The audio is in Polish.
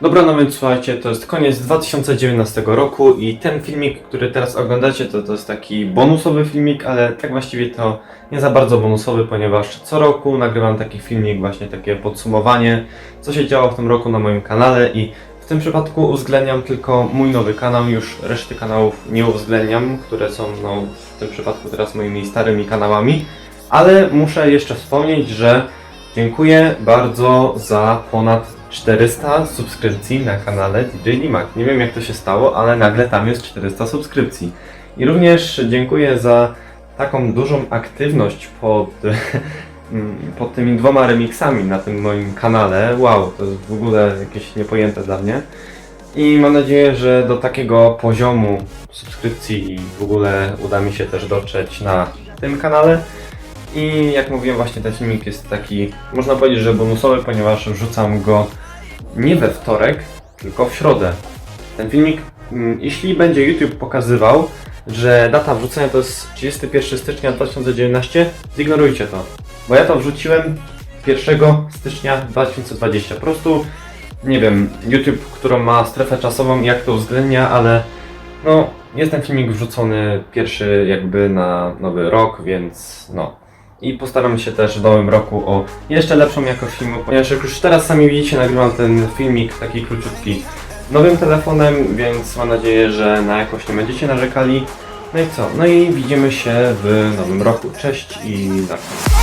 Dobra, no więc słuchajcie, to jest koniec 2019 roku i ten filmik, który teraz oglądacie, to, to jest taki bonusowy filmik, ale tak właściwie to nie za bardzo bonusowy, ponieważ co roku nagrywam taki filmik, właśnie takie podsumowanie, co się działo w tym roku na moim kanale i w tym przypadku uwzględniam tylko mój nowy kanał, już reszty kanałów nie uwzględniam, które są no, w tym przypadku teraz moimi starymi kanałami, ale muszę jeszcze wspomnieć, że Dziękuję bardzo za ponad 400 subskrypcji na kanale DJ Limak. Nie wiem jak to się stało, ale nagle tam jest 400 subskrypcji. I również dziękuję za taką dużą aktywność pod, pod tymi dwoma remixami na tym moim kanale. Wow, to jest w ogóle jakieś niepojęte dla mnie. I mam nadzieję, że do takiego poziomu subskrypcji i w ogóle uda mi się też dotrzeć na tym kanale. I jak mówiłem, właśnie ten filmik jest taki, można powiedzieć, że bonusowy, ponieważ wrzucam go nie we wtorek, tylko w środę. Ten filmik, mm, jeśli będzie YouTube pokazywał, że data wrzucenia to jest 31 stycznia 2019, zignorujcie to. Bo ja to wrzuciłem 1 stycznia 2020. Po prostu, nie wiem, YouTube, którą ma strefę czasową, jak to uwzględnia, ale no, jest ten filmik wrzucony pierwszy jakby na nowy rok, więc no. I postaram się też w nowym roku o jeszcze lepszą jakość filmu, ponieważ jak już teraz sami widzicie, nagrywam ten filmik taki króciutki nowym telefonem, więc mam nadzieję, że na jakość nie będziecie narzekali. No i co? No i widzimy się w nowym roku. Cześć i razie.